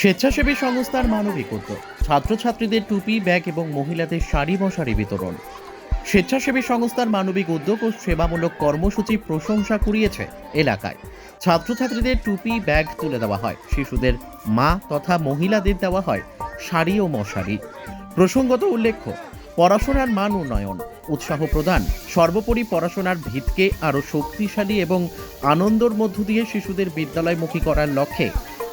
স্বেচ্ছাসেবী সংস্থার মানবিক উদ্যোগ, ছাত্রছাত্রীদের টুপি, ব্যাগ এবং মহিলাদের শাড়ি মশারি বিতরণ। স্বেচ্ছাসেবী সংস্থার মানবিক উদ্যোগ ও সেবামূলক কর্মসূচি প্রশংসা কুড়িয়েছে এলাকায়। ছাত্রছাত্রীদের টুপি, ব্যাগ তুলে দেওয়া হয়, শিশুদের মা তথা মহিলাদের দেওয়া হয় শাড়ি ও মশারি। প্রসঙ্গত উল্লেখ্য, পড়াশোনার মান উন্নয়ন, উৎসাহ প্রদান, সর্বোপরি পড়াশোনার ভিতকে আরও শক্তিশালী এবং আনন্দর মধ্য দিয়ে শিশুদের বিদ্যালয়মুখী করার লক্ষ্যে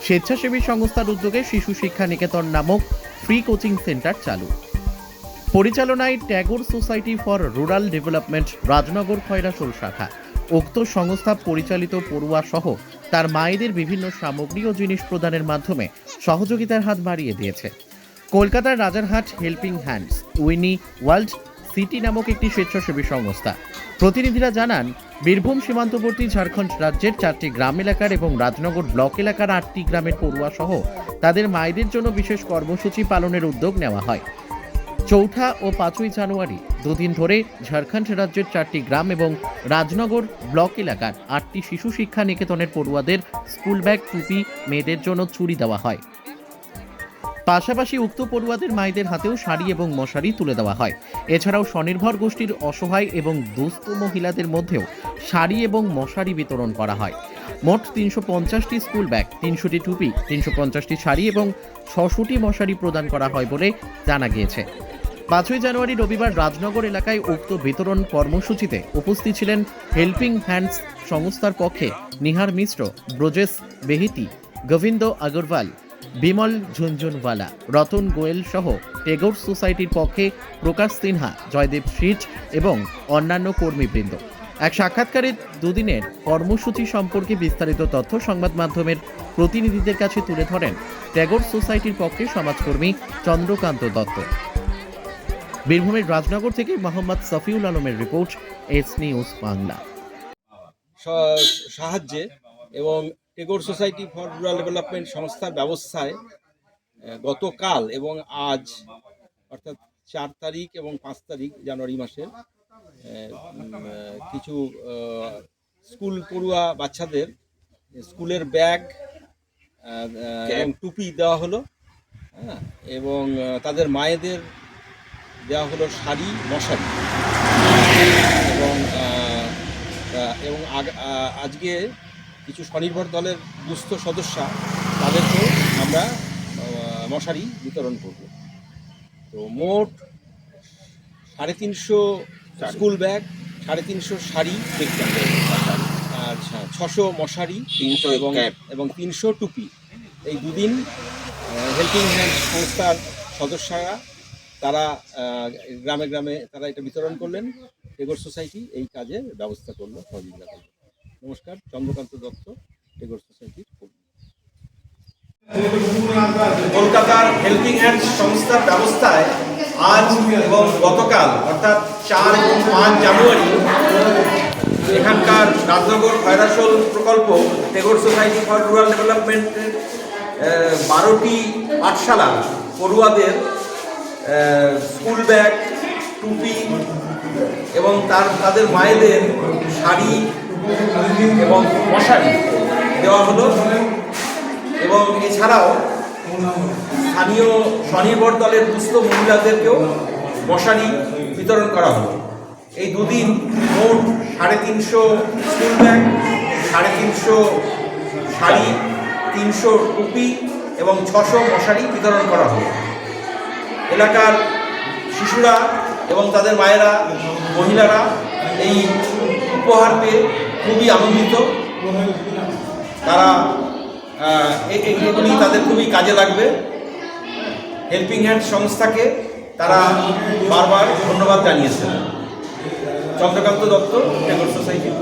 স্বেচ্ছাসেবী সংস্থার উদ্যোগে শিশু শিক্ষা নিকেতন নামক ফ্রি কোচিং সেন্টার চালু। পরিচালনায় Tagore society for rural development Rajnagar Khoyrasol শাখা। উক্ত সংস্থা পরিচালিত পড়ুয়া সহ তার মায়েদের বিভিন্ন সামগ্রী ও জিনিস প্রদানের মাধ্যমে সহযোগিতার হাত বাড়িয়ে দিয়েছে। কলকাতার Rajarhat helping hands, Winnie, world city নামক একটি স্বেচ্ছাসেবী সংস্থা। প্রতিনিধিরা জানান, বীরভূম সীমান্তবর্তী ঝাড়খণ্ড রাজ্যের চারটি গ্রাম এলাকার এবং রাজনগর ব্লক এলাকার আটটি গ্রামের পড়ুয়া সহ তাদের মায়েদের জন্য বিশেষ কর্মসূচি পালনের উদ্যোগ নেওয়া হয়। চৌঠা ও পাঁচই জানুয়ারি দুদিন ধরে ঝাড়খণ্ড রাজ্যের চারটি গ্রাম এবং রাজনগর ব্লক এলাকার আটটি শিশু শিক্ষা নিকেতনের পড়ুয়াদের স্কুল ব্যাগ, টুপি মেয়েদের জন্য চুরি দেওয়া হয়। পাশাপাশি উক্ত পড়ুয়াদের মায়েদের হাতেও শাড়ি এবং মশারি তুলে দেওয়া হয়। এছাড়াও স্বনির্ভর গোষ্ঠীর অসহায় এবং দুস্থ মহিলাদের মধ্যেও শাড়ি এবং মশারি বিতরণ করা হয়। মোট তিনশো পঞ্চাশটি স্কুল ব্যাগ, তিনশোটি টুপি, তিনশো পঞ্চাশটি শাড়ি এবং ছশোটি মশারি প্রদান করা হয় বলে জানা গিয়েছে। পাঁচই জানুয়ারি রবিবার রাজনগর এলাকায় উক্ত বিতরণ কর্মসূচিতে উপস্থিত ছিলেন হেল্পিং হ্যান্ডস সংস্থার পক্ষে নিহার মিশ্র, ব্রজেশ বেহিতি গোবিন্দ আগরওয়াল বিমল ঝুনঝুনওয়ালা, রতন গোয়েল সহ টেগোর সোসাইটির পক্ষে প্রকাশ সিনহা, জয়দেব শীট এবং অন্যান্য কর্মীবৃন্দ। এক সাক্ষাৎকারে দুদিনের কর্মসূচি সম্পর্কে বিস্তারিত তথ্য সংবাদ মাধ্যমের প্রতিনিধিদের কাছে তুলে ধরেন ট্যাগোর সোসাইটির পক্ষে সমাজকর্মী চন্দ্রকান্ত দত্ত। বীরভূমের রাজনগর থেকে মোহাম্মদ সফিউল আলমের রিপোর্ট, এস নিউজ বাংলা। সাহায্যে এবং Tagore society for rural development সংস্থার ব্যবস্থায় গতকাল এবং আজ অর্থাৎ চার তারিখ এবং পাঁচ তারিখ জানুয়ারি মাসের কিছু স্কুল পড়ুয়া বাচ্চাদের স্কুলের ব্যাগ এবং টুপি দেওয়া হলো হ্যাঁ এবং তাদের মায়েদের দেওয়া হলো শাড়ি মশারি। এবং এবং আগ- আজকে কিছু স্বনির্ভর দলের দুস্থ সদস্যা তাদেরকে আমরা মশারি বিতরণ করব। তো মোট সাড়ে তিনশো স্কুল ব্যাগ সাড়ে তিনশো শাড়ি আর ছশো মশারি তিনশো এবং। এবং তিনশো টুপি। এই দুদিন হেল্পিং হ্যান্ড সংস্থার সদস্যরা তারা গ্রামে গ্রামে তারা এটা বিতরণ করলেন। টেগোর সোসাইটি এই কাজের ব্যবস্থা করল সহযোগিতা করল। নমস্কার, চন্দ্রকান্ত দত্ত, টেগোর সোসাইটির কর্মী। কলকাতার হেল্পিং হ্যান্ড সংস্থার ব্যবস্থায় আজ এবং গতকাল, অর্থাৎ চার এবং পাঁচ জানুয়ারি, এখানকার রাজনগর খয়রাসোল প্রকল্প, টেগোর সোসাইটি ফর রুরাল ডেভেলপমেন্টের বারোটি পাঠশালা, পড়ুয়াদের স্কুল ব্যাগ, টুপি, এবং তার, তাদের মায়েদের শাড়ি এবং মশারি দেওয়া হলো। এবং এছাড়াও স্থানীয় স্বনির্ভর দলের দুস্থ মহিলাদেরকেও মশারি বিতরণ করা হলো। এই দুদিন মোট সাড়ে তিনশো স্কুল ব্যাগ, সাড়ে তিনশো শাড়ি, তিনশো টুপি এবং ছশো মশারি বিতরণ করা হলো। এলাকার শিশুরা এবং তাদের মায়েরা, মহিলারা এই উপহার পেয়ে খুবই আনন্দিত। তারা এগুলি তাদের খুবই কাজে লাগবে। হেল্পিং হ্যান্ড সংস্থাকে তারা বারবার ধন্যবাদ জানিয়েছেন। চন্দ্রকান্ত দত্ত টেগোর সোসাইটির।